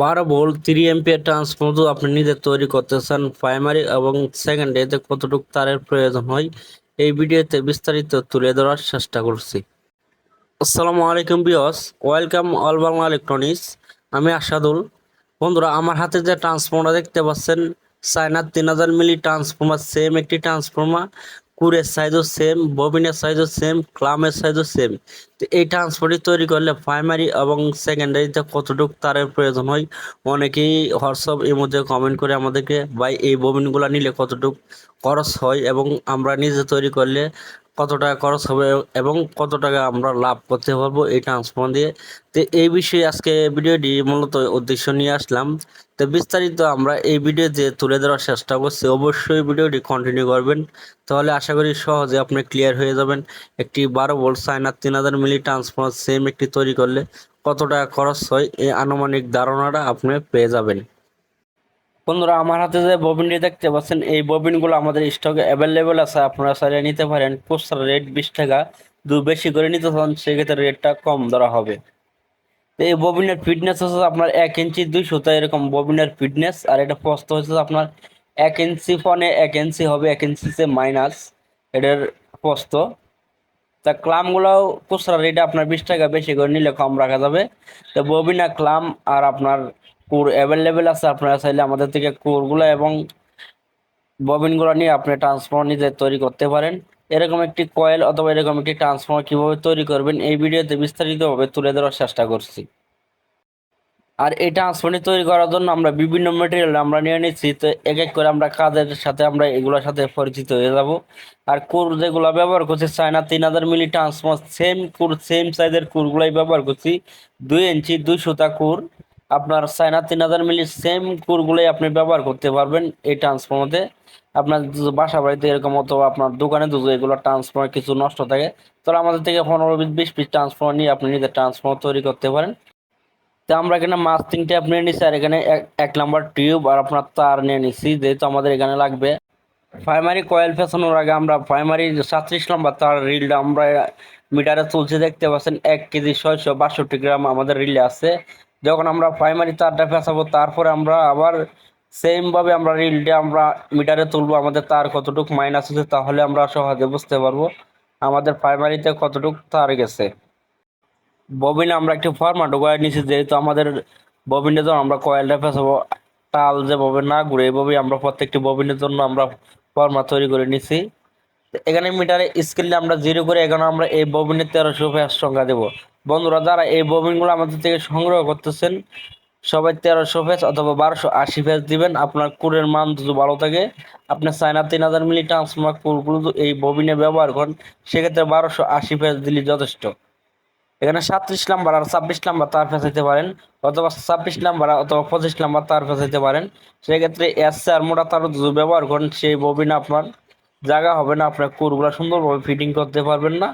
বারো volt three ampere transformer আপনি নিজে তৈরি করতে চান প্রাইমারি এবং সেকেন্ডারিতে কতটুকু তারের প্রয়োজন হয়? এই ভিডিওতে বিস্তারিত তুলে ধরার চেষ্টা করছি। আসসালামু আলাইকুম বিয়স ওয়েলকাম অল বাংলা ইলেকট্রনিক্স, আমি আসাদুল বন্ধুরা, আমার হাতে যে ট্রান্সফর্মার দেখতে পাচ্ছেন, চায়নার তিন হাজার মিলি ট্রান্সফর্মার সেম একটি ট্রান্সফর্মার কুরের সাইজও সেম ববিনের সাইজও সেম ক্লামের সাইজও সেম তো এই ট্রান্সপোর্টটি তৈরি করলে প্রাইমারি এবং সেকেন্ডারিতে কতটুকু তারের প্রয়োজন হয়, অনেকেই হোয়াটসঅ্যাপ এর মধ্যে কমেন্ট করে আমাদেরকে, ভাই, এই ববিনগুলো নিলে কতটুকু খরচ হয়? এবং আমরা নিজে তৈরি করলে কত টাকা খরচ হবে এবং কত টাকা আমরা লাভ করতে পারব এই ট্রান্সফর্ম দিয়ে। তো এই বিষয়ে আজকে ভিডিওটি মূলত উদ্দেশ্য নিয়ে আসলাম। তো বিস্তারিত আমরা এই ভিডিওতে তুলে ধরার চেষ্টা করছি। অবশ্যই ভিডিওটি কন্টিনিউ করবেন। তাহলে আশা করি সহজে আপনি ক্লিয়ার হয়ে যাবেন। একটি বারো ভোল্ট সাইনার তিন হাজার মিলি ট্রান্সফর্মার সেম একটি তৈরি করলে কত টাকা খরচ হয়, এই আনুমানিক ধারণাটা আপনি পেয়ে যাবেন। বন্ধুরা, আমার হাতে যে ববিনটি দেখতে পাচ্ছেন, এই ববিনগুলো আমাদের স্টকে অ্যাভেলেবেল আছে। আপনারা চাইলে নিতে পারেন। খুচরা রেট বিশ টাকা। দু বেশি করে নিতে চান, সেক্ষেত্রে রেটটা কম ধরা হবে। এই ববিনের ফিটনেস হচ্ছে আপনার এক ইঞ্চি দুই সুতা এরকম ববিনের ফিটনেস আর এটা প্রস্ত হচ্ছে আপনার এক ইঞ্চি ফোনে এক ইঞ্চি হবে, এক ইঞ্চি সে মাইনাস এটার প্রস্ত তা ক্লামগুলোও খুচরা রেটে আপনার বিশ টাকা বেশি করে নিলে কম রাখা যাবে। তো ববিনা ক্লাম আর আপনার কোর অ্যাভেলেবেল আছে, আপনারা চাইলে আমাদের থেকে কোরগুলো এবং ববিনগুলো নিয়ে আপনি ট্রান্সফর্মার নিজে তৈরি করতে পারেন। এরকম একটি কয়েল অথবা এরকম একটি ট্রান্সফর্মার কীভাবে তৈরি করবেন, এই ভিডিওতে বিস্তারিতভাবে তুলে ধরার চেষ্টা করছি। আর এই ট্রান্সফর্মার তৈরি করার জন্য আমরা বিভিন্ন মেটেরিয়াল আমরা নিয়ে নিচ্ছি, তো এক এক করে আমরা কাজের সাথে আমরা এগুলোর সাথে পরিচিত হয়ে যাব। আর কুর যেগুলো ব্যবহার করছি, চায়না তিন হাজার milli transformer same core same সাইজের কুরগুলাই ব্যবহার করছি, দুই ইঞ্চি দুই সুতা কুর। আপনার চায়না তিন হাজার মিলি সেম কুরগুলোই আপনি ব্যবহার করতে পারবেন এই ট্রান্সফর্মারে আপনার বাসা বাড়িতে এরকম অথবা আপনার দোকানে যদি এগুলো ট্রান্সফর্মার কিছু নষ্ট থাকে, তাহলে আমাদের থেকে পনেরো বিশ বিশ পিস ট্রান্সফর্মার নিয়ে আপনি নিজের ট্রান্সফর্মার তৈরি করতে পারেন। তো আমরা এখানে মাস্টিং ট্যাপ নিয়ে নিচ্ছি আর এখানে এক- এক নাম্বার টিউব আর আপনার তার নিয়ে নিচ্ছি যেহেতু আমাদের এখানে লাগবে। প্রাইমারি কয়েল ফেসানোর আগে আমরা প্রাইমারি সাতত্রিশ নম্বর তার রিলটা আমরা মিটারে চলছে দেখতে পাচ্ছেন এক কেজি ছয়শো বাষট্টি গ্রাম আমাদের রিলে আছে। যখন আমরা প্রাইমারি তারটা ফেসাবো তারপরে আমরা আবার সেম ভাবে আমরা রিলটা আমরা মিটারে তুলবো, আমাদের তার কতটুকু মাইনাস আছে তাহলে আমরা সহজে বুঝতে পারব আমাদের প্রাইমারিতে কতটুকু তার গেছে। ববিনে, আমরা একটি ফরম্যাট করে নিয়েছি যেহেতু আমাদের ববিনে যখন আমরা কয়েলটা ফেসাবো টাল যে ববিন না ঘুরে এইভাবে আমরা প্রত্যেকটি ববিনের জন্য আমরা ফরম্যাট তৈরি করে নিছি। এখানে মিটারে স্কেলে আমরা জিরো করে, এখানে আমরা এই ববিনের তেরোশো সংখ্যা দেবো। বন্ধুরা, যারা এই ববিনগুলো আমাদের থেকে সংগ্রহ করতেছেন, সবাই তেরোশো ফ্যাস অথবা বারোশো আশি ফ্যাস দিবেন। আপনার কুরের মান যদি ভালো থাকে আপনার চায়না তিন হাজার মিলি ট্রান্সফর্মার কুরগুলো এই ববিনে ব্যবহার করেন, সেক্ষেত্রে বারোশো আশি ফ্যাস দিলে যথেষ্ট। এখানে সাতত্রিশ নাম্বার আর ছাব্বিশ নাম্বার তার ফেসাইতে পারেন, অথবা ছাব্বিশ নাম্বার অথবা পঁচিশ নাম্বার তার ফেসাইতে পারেন। সেক্ষেত্রে এস আর মোটা তার যদি ব্যবহার করেন, সেই ববিনে আপনার জায়গা হবে না, আপনার কুরগুলো সুন্দরভাবে ফিটিং করতে পারবেন না।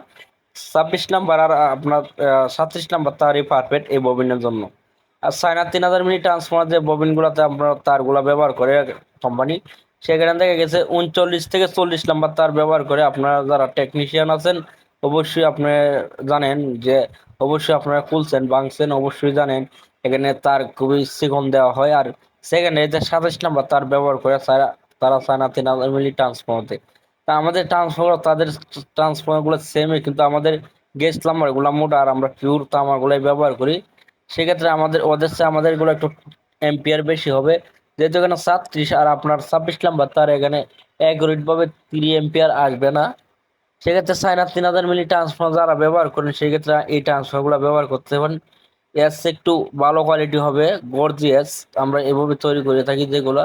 ছাব্বিশ নাম্বার আর আপনার সাতত্রিশ নাম্বার তারই পারফেক্ট এই ববিনের জন্য। আর চায়না তিন হাজার মিনিট ট্রান্সফর্মার যে ববিনগুলোতে আপনার তারগুলো ব্যবহার করে কোম্পানি সেখানে দেখা গেছে উনচল্লিশ থেকে চল্লিশ নাম্বার তার ব্যবহার করে আপনারা যারা টেকনিশিয়ান আছেন, অবশ্যই আপনি জানেন যে, অবশ্যই আপনারা খুলছেন, ভাঙছেন, অবশ্যই জানেন এখানে তার খুবই চিকন দেওয়া হয়। আর সেখানে যে সাতাশ নাম্বার তার ব্যবহার করে তারা চায় তিন হাজার মিলি ট্রান্সফর্মারতে তা আমাদের ট্রান্সফর্মার তাদের ট্রান্সফর্মারগুলো সেমই কিন্তু আমাদের গ্যাস নাম্বারগুলো মোটা আর আমরা পিওর তামার গুলাই ব্যবহার করি। সেক্ষেত্রে আমাদের, ওদের চেয়ে আমাদেরগুলো একটু এম্পিয়ার বেশি হবে। যেহেতু এখানে সাতত্রিশ আর আপনার ছাব্বিশ নাম্বার তার এখানে অ্যাকুরেট ভাবে তিরি এম্পিয়ার আসবে না। সেক্ষেত্রে চায়না তিন হাজার মিলি ট্রান্সফর্মার যারা ব্যবহার করেন, সেক্ষেত্রে এই ট্রান্সফর্মারগুলো ব্যবহার করতে পারেন। এস একটু ভালো কোয়ালিটি হবে গর্জিয়াস আমরা এভাবে তৈরি করে থাকি যেগুলো।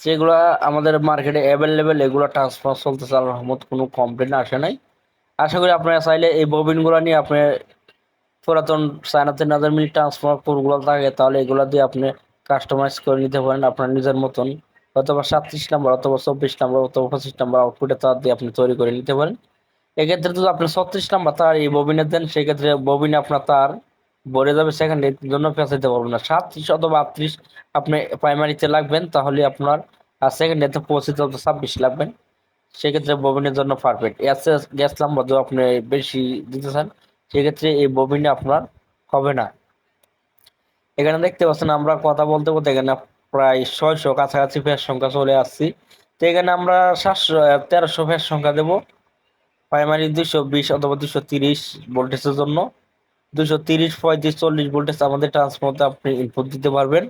সেগুলো আমাদের মার্কেটে অ্যাভেলেবেল এগুলো ট্রান্সফার চলতেছে, আল্লাহর রহমত, কোনো কমপ্লেন আসে নাই। আশা করি আপনারা চাইলে এই ববিনগুলো নিয়ে আপনি পুরাতন চায়না তিন হাজার মিলি ট্রান্সফর্মার পুরগুলো থাকে তাহলে এগুলো দিয়ে আপনি কাস্টমাইজ করে নিতে পারেন আপনার নিজের মতন। অথবা সাতত্রিশ নাম্বার, অথবা চব্বিশ নাম্বার, অথবা পঁচিশ নাম্বার আউটপুটে তার দিয়ে আপনি তৈরি করে নিতে পারেন। এক্ষেত্রে যদি আপনি ছত্রিশ নাম্বার তার এই ববিনে দেন, সেক্ষেত্রে ববিনে আপনার তার ভরে যাবে সেখানে জন্য পেঁচাইতে পারবেন না। সাতত্রিশ অথবা আটত্রিশ আপনি প্রাইমারিতে লাগবেন, তাহলে আপনার, আর সেকেন্ডারিতে পঁচিশ অথবা ছাব্বিশ লাগবেন সেক্ষেত্রে ববিনের জন্য পারফেক্ট গ্যাস যদি আপনি বেশি দিতে চান সেক্ষেত্রে এই ববিনে আপনার হবে না। এখানে দেখতে পাচ্ছেন আমরা কথা বলতে বলতে এখানে প্রায় ছয়শো কাছাকাছি ফের সংখ্যা চলে আসছি। তো এখানে আমরা সাতশো তেরোশো ফের সংখ্যা দেবো। প্রাইমারি দুশো বিশ অথবা দুশো তিরিশ ভোল্টেজের জন্য। দুশো তিরিশ, পঁয়ত্রিশ, চল্লিশ ভোল্টেজ আমাদের ট্রান্সফর্মতে আপনি ইনপুট দিতে পারবেন।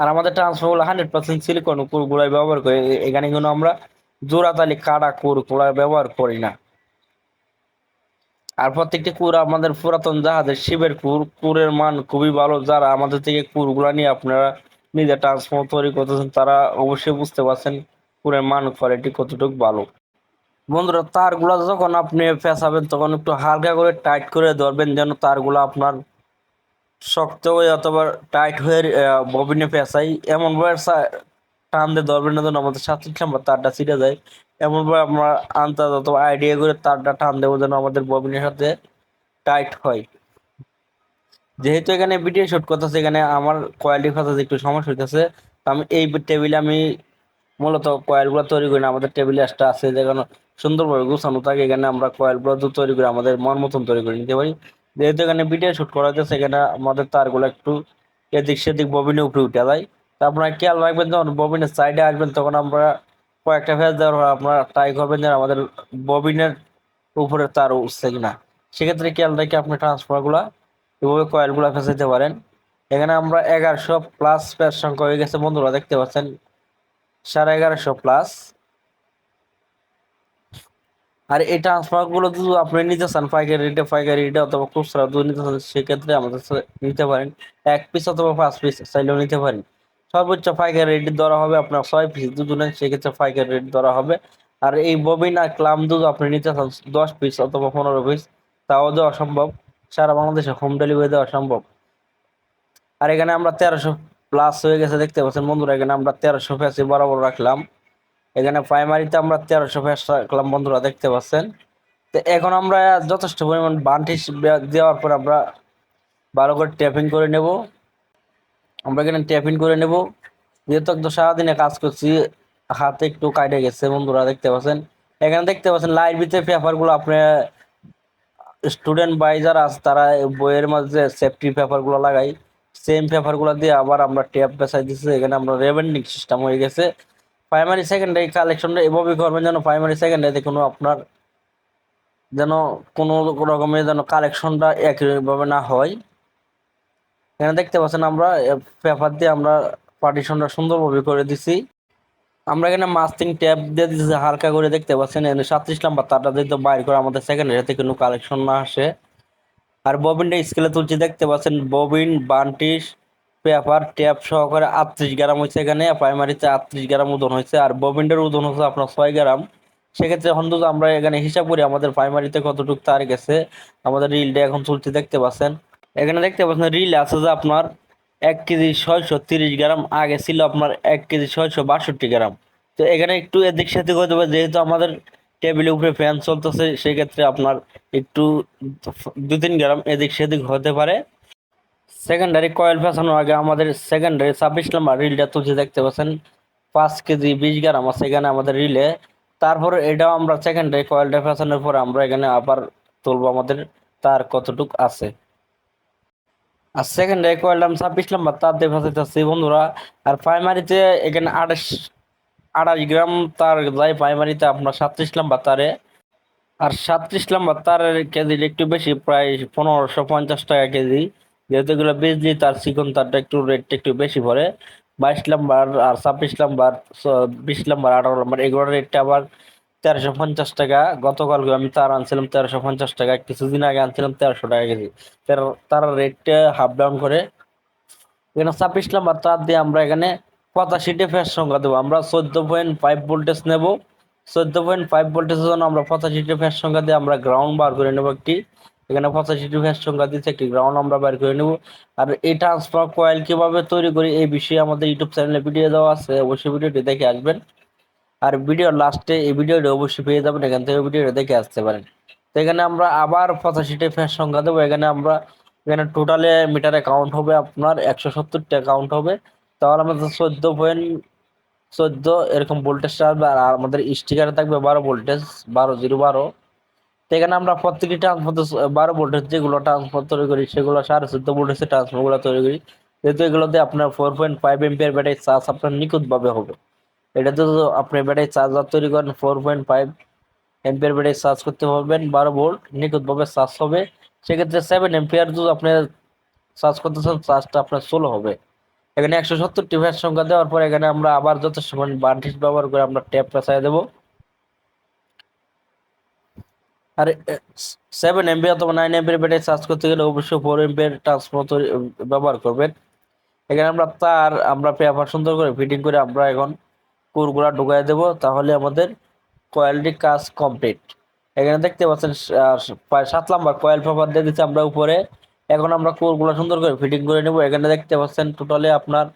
আর আমাদের ট্রান্সফর্মার হান্ড্রেড পার্সেন্ট সিলিকন কুরগুলাই ব্যবহার করি এখানে কিন্তু আমরা জোড়াতালি কুরগুলা ব্যবহার করি না। আর প্রত্যেকটি কুর আমাদের পুরাতন জাহাজের শিবের কুর, কুরের মান খুবই ভালো। যারা আমাদের থেকে কুরগুলা নিয়ে আপনারা নিজে ট্রান্সফর্ম তৈরি করতেছেন, তারা অবশ্যই বুঝতে পারছেন কুরের মান কোয়ালিটি কতটুকু ভালো। বন্ধুরা, তারগুলা যখন আপনি ফেসাবেন তখন একটু হালকা করে টাইট করে ধরবেন, যেন তারগুলা আপনার শক্ত হয়ে অথবা টাইট হয়ে ববিনে পেঁচাই। এমনভাবে টান দিয়ে ধরবেন না, যেন আমাদের সাতত্রিশ নাম্বার তারটা ছিঁড়ে যায়। এমনভাবে আমরা আন্দাজ অথবা আইডিয়া করে তারটা টান দেবো যেন আমাদের ববিনের সাথে টাইট হয়। যেহেতু এখানে ভিডিও শুট করতেছে, এখানে আমার কোয়ালিটি ফাঁসাতে একটু সমস্যা হইতেছে আমি এই টেবিলে আমি মূলত কয়েলগুলো তৈরি করি না, আমাদের টেবিলে একটা আছে যেখানে সুন্দরভাবে গুছানো থাকে, এখানে আমরা কয়েলগুলো তৈরি করে, আমাদের মন মতন তৈরি করে নিতে পারি। যেহেতু এখানে ভিডিও শুট করা হচ্ছে সেখানে আমাদের তারগুলো একটু এদিক সেদিক ববিনে উপরে উঠে যায়। তা আপনারা খেয়াল রাখবেন, যখন ববিনের সাইডে আসবেন, তখন আমরা কয়েকটা ফেস দেওয়ার পর আপনারা ট্রাই করবেন যে আমাদের ববিনের উপরে তার উঠছে কিনা। সেক্ষেত্রে খেয়াল রেখে আপনি ট্রান্সফারগুলো এভাবে কয়েলগুলো ফেসাইতে পারেন। এখানে আমরা এগারোশো প্লাস প্যাস সংখ্যা হয়ে গেছে, বন্ধুরা দেখতে পাচ্ছেন। সাড়ে এগারোশো প্লাস আর এই ট্রান্সফারগুলো যদি আপনি নিতে চান, পাইকারি রেটে পাইকারি রেটে অথবা খুচরা যদি নিতে চান, সেক্ষেত্রে আমাদের নিতে পারেন। এক পিস অথবা পাঁচ পিস চাইলেও নিতে পারেন। সর্বোচ্চ পাইকারি রেট ধরা হবে আপনার ছয় পিস দুধ নেন, সেক্ষেত্রে পাইকারি রেট ধরা হবে। আর এই ববিন আর ক্লাম দুধ আপনি নিতে চান, দশ পিস অথবা পনেরো পিস তাও দেওয়া সম্ভব। সারা বাংলাদেশে হোম ডেলিভারি দেওয়া সম্ভব। আর এখানে আমরা তেরোশো প্লাস হয়ে গেছে, দেখতে পাচ্ছেন বন্ধুরা, এখানে আমরা তেরোশো ফেসে বরাবর রাখলাম। এখানে প্রাইমারিতে আমরা তেরোশো ফেস রাখলাম বন্ধুরা, দেখতে পাচ্ছেন। তো এখন আমরা যথেষ্ট পরিমাণ বান্টিস দেওয়ার পর আমরা ভালো করে ট্যাপিং করে নেব। আমরা এখানে ট্যাপিং করে নেব। যেহেতু একদম সারাদিনে কাজ করছি, হাতে একটু কাটে গেছে বন্ধুরা, দেখতে পাচ্ছেন। এখানে দেখতে পাচ্ছেন লাইট ভিতরে পেপারগুলো আপনি স্টুডেন্ট বাই যারা আছে, তারা বইয়ের মাঝে সেফটি পেপারগুলো লাগাই সেম পেপারগুলো দিয়ে আবার আমরা ট্যাপ বেসাই দিচ্ছি এখানে আমরা রেভেন্ডিং সিস্টেম হয়ে গেছে। প্রাইমারি সেকেন্ডারি কালেকশনটা এভাবেই করবেন যেন প্রাইমারি সেকেন্ডারিতে কোনো আপনার যেন কোনো রকমের যেন কালেকশনটা একইভাবে না হয়। এখানে দেখতে পাচ্ছেন আমরা পেপার দিয়ে আমরা পার্টিশনটা সুন্দরভাবে করে দিছি। আমরা এখানে মাস্টিং ট্যাপ দিয়ে দিচ্ছি হালকা করে দেখতে পাচ্ছেন। সাতত্রিশ নাম্বার তারটা দিয়ে বাইর করে আমাদের সেকেন্ডারিতে কোনো কালেকশন না আসে। আর ববিনটা স্কেলে তুলছি, দেখতে পাচ্ছেন, ববিন বান্টিস পেপার, ট্যাপ সহকারে আটত্রিশ গ্রাম হয়েছে এখানে প্রাইমারিতে আটত্রিশ গ্রাম ওজন হয়েছে, আর ববিনটার ওজন হচ্ছে আপনার ছয় গ্রাম। সেক্ষেত্রে এখন আমরা এখানে হিসাব করি, আমাদের প্রাইমারিতে কতটুকু তার গেছে, আমাদের রিলটা এখন চলতে দেখতে পাচ্ছেন। এখানে দেখতে পাচ্ছেন রিল আছে যে আপনার এক কেজি ছয়শো তিরিশ গ্রাম, আগে ছিল আপনার এক কেজি ছয়শো বাষট্টি গ্রাম। তো এখানে একটু এদিক সাথে করতে পারে যেহেতু আমাদের টেবিলের উপরে ফ্যান চলতেছে, সেক্ষেত্রে আপনার একটু দু তিন গ্রাম এদিক সেদিক হতে পারে। সেকেন্ডারি কয়েল ফেসানোর আগে আমাদের সেকেন্ডারি ছাব্বিশ নম্বর রিলটা তুলছে, দেখতে পাচ্ছেন? পাঁচ কেজি বিশ গ্রাম আছে এখানে আমাদের রিলে তারপরে এটাও আমরা সেকেন্ডারি কয়েলটা ফেসানোর পরে আমরা এখানে আবার তুলবো আমাদের তার কতটুক আছে। আর সেকেন্ডারি কয়েলটা আমি ছাব্বিশ নম্বর তার দিয়ে বন্ধুরা। আর প্রাইমারিতে এখানে আঠাশ আড়াই গ্রাম তার যায় প্রাইমারিতে আপনার সাতত্রিশ নম্বর তারে। আর সাতত্রিশ নম্বর তারের কেজি একটু বেশি, প্রায় পনেরোশো পঞ্চাশ টাকা কেজি। যেহেতু এগুলো বিজলি তার চিকন তারটা একটু রেটটা একটু বেশি পড়ে। বাইশ নাম্বার আর ছাব্বিশ নাম্বার বিশ নাম্বার, আঠারো নাম্বার, এগুলোর রেটটা আবার তেরোশো পঞ্চাশ টাকা। গতকাল আমি তার আনছিলাম তেরোশো পঞ্চাশ টাকা। কিছুদিন আগে আনছিলাম তেরোশো টাকা কেজি। তার রেটটা হাফ ডাউন করে। এখানে ছাব্বিশ নাম্বার তার দিয়ে আমরা এখানে পঁচাশিটি ফেস সংখ্যা দেবো। আমরা চোদ্দ পয়েন্ট ফাইভ ভোল্টেজ নেব। চোদ্দ পয়েন্ট ফাইভ ভোল্টেজের জন্য আমরা পঁচাশিটি ফেস সংখ্যা দিয়ে আমরা গ্রাউন্ড বার করে নেব একটি। এখানে পঁচাশিটি ফ্যাস সংখ্যা দিচ্ছে একটি গ্রাউন্ড আমরা বার করে নেব। আর এই ট্রান্সফার কয়েল কীভাবে তৈরি করি, এই বিষয়ে আমাদের ইউটিউব চ্যানেলে ভিডিও দেওয়া আছে, অবশ্যই ভিডিওটি দেখে আসবেন। আর ভিডিও লাস্টে এই ভিডিওটি অবশ্যই পেয়ে যাবেন, এখান থেকে ভিডিওটা দেখে আসতে পারেন। তো এখানে আমরা আবার পঁচাশিটি ফ্যাস সংখ্যা দেবো। এখানে আমরা, এখানে টোটালে মিটারে কাউন্ট হবে আপনার একশো সত্তরটা কাউন্ট হবে। তাহলে আমাদের চোদ্দ পয়েন্ট চোদ্দ এরকম ভোল্টেজটা আসবে আর আমাদের স্টিকারে থাকবে বারো ভোল্টেজ বারো জিরো বারো। তো এখানে আমরা প্রত্যেকটি ট্রান্সফার বারো ভোল্টের যেগুলো ট্রান্সফার তৈরি করি, সেগুলো সাড়ে চোদ্দ ভোল্টের ট্রান্সফারগুলো তৈরি করি। যেহেতু এগুলোতে আপনার four point five ampere battery charge আপনার নিখুঁতভাবে হবে। এটাতে তো আপনি ব্যাটারি চার্জার তৈরি করেন four point five ampere battery charge করতে পারবেন, বারো ভোল্ট নিখুঁতভাবে চার্জ হবে। সেক্ষেত্রে সেভেন এমপিয়ার যদি আপনি চার্জ করতে চান চার্জটা আপনার স্লো হবে। এখানে একশো সত্তরটি ভ্যাট সংখ্যা দেওয়ার পর এখানে আমরা আবার যথেষ্ট পরিমাণ বার্নিশ ব্যবহার করে আমরা ট্যাপ পেঁচাই দেবো। আর সেভেন এমবি অথবা নাইন এমবির ব্যাটারি চার্জ করতে গেলে অবশ্যই ফোর এমবির ট্রান্সফর্মার ব্যবহার করবেন। এখানে আমরা তার, আমরা পেপার সুন্দর করে ফিটিং করে আমরা এখন কোরগুলা ঢুকাই দেবো, তাহলে আমাদের কয়েলটি কাজ কমপ্লিট এখানে দেখতে পাচ্ছেন প্রায় সাত নাম্বার কয়েল পেপার দিয়ে দিচ্ছি আমরা উপরে। এখন আমরা কোরগুলা সুন্দর করে ফিটিং করে নেব। এখানে দেখতে পাচ্ছেন টোটালি আপনার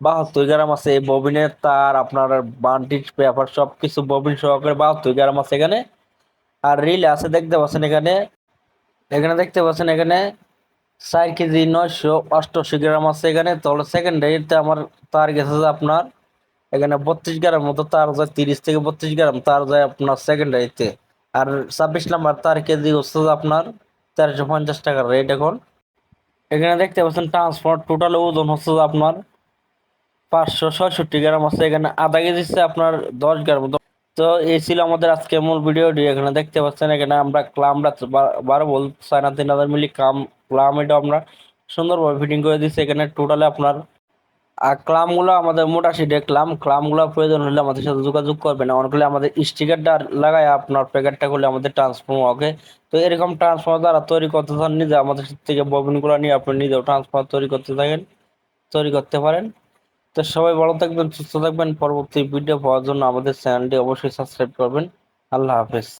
বাহাত্তর গ্রাম আছে। ববিনের তার, আপনার বান্টির পেপার সব কিছু ববিন সহকারে বাহাত্তর গ্রাম আছে এখানে। আর রিল আছে দেখতে পাচ্ছেন এখানে। এখানে দেখতে পাচ্ছেন এখানে চার কেজি নয়শো অষ্টআশি গ্রাম আছে এখানে। তাহলে সেকেন্ডারিতে আমার তার গেছে যে আপনার, এখানে বত্রিশ গ্রাম মতো তার যায়, তিরিশ থেকে বত্রিশ গ্রাম তার যায় আপনার সেকেন্ডারিতে আর ছাব্বিশ নাম্বার তার কেজি হচ্ছে আপনার তেরোশো পঞ্চাশ টাকার রেট এখন। এখানে দেখতে পাচ্ছেন ট্রান্সফর টোটাল ওজন হচ্ছে আপনার পাঁচশো ছয়ষট্টি গ্রাম আছে। এখানে আধা কেজি আপনার দশ গ্রাম। তো এই ছিল আমাদের আজকে মূল ভিডিওটি। এখানে দেখতে পাচ্ছেন, এখানে আমরা ক্লামটা বারো বল, সাড়ে তিন হাজার মিলি ক্লাম ক্লাম এটা আমরা সুন্দরভাবে ফিটিং করে দিচ্ছি এখানে টোটালে আপনার আর ক্লামগুলো আমাদের মোটা সিটে ক্লাম ক্লামগুলো প্রয়োজন হলে আমাদের সাথে যোগাযোগ করবেন। অন করলে আমাদের স্টিকারটা লাগায় আপনার প্যাকেটটা করলে আমাদের ট্রান্সফর্ম ওকে তো এরকম ট্রান্সফর্মার দ্বারা তৈরি করতে চান, নিজে আমাদের থেকে ববিনগুলো নিয়ে আপনি নিজেও ট্রান্সফর্মার তৈরি করতে থাকেন, তৈরি করতে পারেন। তো সবাই ভালো থাকবেন, সুস্থ থাকবেন। পরবর্তী ভিডিও পাওয়ার জন্য আমাদের চ্যানেলটি অবশ্যই সাবস্ক্রাইব করবেন। আল্লাহ হাফেজ।